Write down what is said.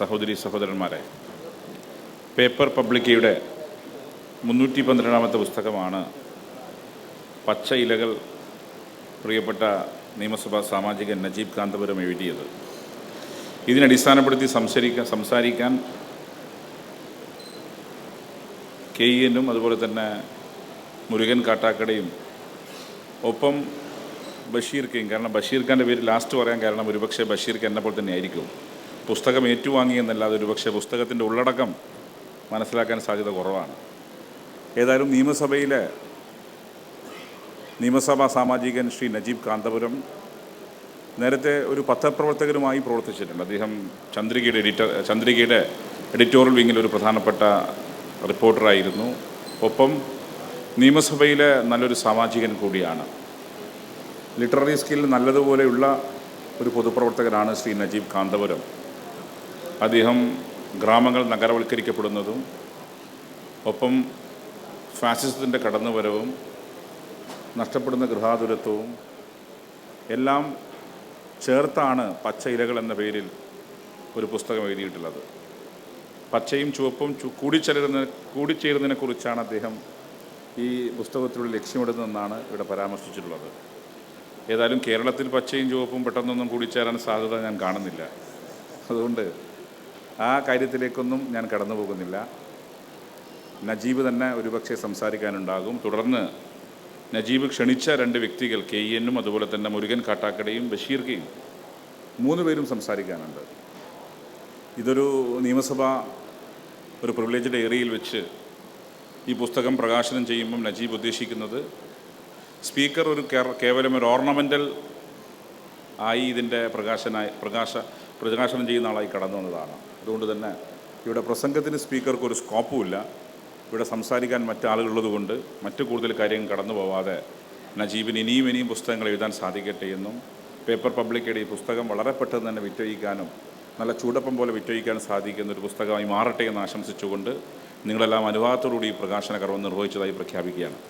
സഹോദരി സഹോദരന്മാരെ പേപ്പർ പബ്ലിക്കയുടെ മുന്നൂറ്റി പന്ത്രണ്ടാമത്തെ പുസ്തകമാണ് പച്ച ഇലകൾ പ്രിയപ്പെട്ട നിയമസഭാ സാമാജികൻ നജീബ് കാന്തപുരം എഴുതിയത്. ഇതിനടിസ്ഥാനപ്പെടുത്തി സംസാരിക്കാൻ സംസാരിക്കാൻ കെ ഇ എന്നും അതുപോലെ തന്നെ മുരുകൻ കാട്ടാക്കടയും ഒപ്പം ബഷീർ ഖാൻ കാരണം ബഷീർ ഖാന്റെ പേര് ലാസ്റ്റ് പറയാൻ കാരണം ഒരുപക്ഷെ ബഷീർ ഖാൻ എന്നെ പോലെ തന്നെ ആയിരിക്കും പുസ്തകം ഏറ്റുവാങ്ങി എന്നല്ലാതെ ഒരുപക്ഷെ പുസ്തകത്തിന്റെ ഉള്ളടക്കം മനസ്സിലാക്കാൻ സാധ്യത കുറവാണ്. ഏതായാലും നിയമസഭയിലെ നിയമസഭാ സാമാജികൻ ശ്രീ നജീബ് കാന്തപുരം നേരത്തെ ഒരു പത്രപ്രവർത്തകരുമായി പ്രവർത്തിച്ചിട്ടുണ്ട്. അദ്ദേഹം ചന്ദ്രികയുടെ എഡിറ്റർ ചന്ദ്രികയുടെ എഡിറ്റോറിയൽ വിങ്ങിൽ ഒരു പ്രധാനപ്പെട്ട റിപ്പോർട്ടറായിരുന്നു. ഒപ്പം നിയമസഭയിലെ നല്ലൊരു സാമാജികൻ കൂടിയാണ്. ലിറ്റററി സ്കിൽ നല്ലതുപോലെയുള്ള ഒരു പൊതുപ്രവർത്തകനാണ് ശ്രീ നജീബ് കാന്തപുരം. അദ്ദേഹം ഗ്രാമങ്ങൾ നഗരവൽക്കരിക്കപ്പെടുന്നതും ഒപ്പം ഫാസിസത്തിന്റെ കടന്നുവരവും നഷ്ടപ്പെടുന്ന ഗൃഹാതുരത്വവും എല്ലാം ചേർത്താണ് പച്ച ഇലകൾ എന്ന പേരിൽ ഒരു പുസ്തകം എഴുതിയിട്ടുള്ളത്. പച്ചയും ചുവപ്പും കൂടിച്ചേരുന്ന കൂടിച്ചേരുന്നതിനെ കുറിച്ചാണ് അദ്ദേഹം ഈ പുസ്തകത്തിലൂടെ ലക്ഷ്യമിടുന്നതെന്നാണ് ഇവിടെ പരാമർശിച്ചിട്ടുള്ളത്. ഏതായാലും കേരളത്തിൽ പച്ചയും ചുവപ്പും പെട്ടെന്നൊന്നും കൂടിച്ചേരാൻ സാധ്യത ഞാൻ കാണുന്നില്ല. അതുകൊണ്ട് ആ കാര്യത്തിലേക്കൊന്നും ഞാൻ കടന്നു പോകുന്നില്ല. നജീബ് തന്നെ ഒരുപക്ഷെ സംസാരിക്കാനുണ്ടാകും. തുടർന്ന് നജീബ് ക്ഷണിച്ച രണ്ട് വ്യക്തികൾ കെ ഇ എന്നും അതുപോലെ തന്നെ മുരുകൻ കാട്ടാക്കടയും ബഷീർക്കയും കെയും മൂന്ന് പേരും സംസാരിക്കാനുണ്ട്. ഇതൊരു നിയമസഭ ഒരു പ്രിവിലേജഡ് ഏരിയയിൽ വെച്ച് ഈ പുസ്തകം പ്രകാശനം ചെയ്യുമ്പം നജീബ് ഉദ്ദേശിക്കുന്നത് സ്പീക്കർ ഒരു കേവലം ഒരു ഓർണമെന്റൽ ആയി ഇതിന്റെ പ്രകാശനായി പ്രകാശ പ്രകാശനം ചെയ്യുന്ന ആളായി കടന്നു വന്നതാണ്. അതുകൊണ്ട് തന്നെ ഇവിടെ പ്രസംഗത്തിന് സ്പീക്കർക്ക് ഒരു സ്കോപ്പുമില്ല. ഇവിടെ സംസാരിക്കാൻ മറ്റാളുകളുള്ളതുകൊണ്ട് മറ്റു കൂടുതൽ കാര്യങ്ങൾ കടന്നു പോവാതെ നജീബിന് ഇനിയും ഇനിയും പുസ്തകങ്ങൾ എഴുതാൻ സാധിക്കട്ടെ എന്നും പേപ്പർ പബ്ലിക്കയുടെ ഈ പുസ്തകം വളരെ പെട്ടെന്ന് തന്നെ വിറ്റഴിക്കാനും നല്ല ചൂടപ്പം പോലെ വിറ്റഴിക്കാൻ സാധിക്കുന്ന ഒരു പുസ്തകമായി മാറട്ടെ എന്ന് ആശംസിച്ചുകൊണ്ട് നിങ്ങളെല്ലാം അനുവാദത്തോടുകൂടി ഈ പ്രകാശന കർമ്മം നിർവഹിച്ചതായി പ്രഖ്യാപിക്കുകയാണ്.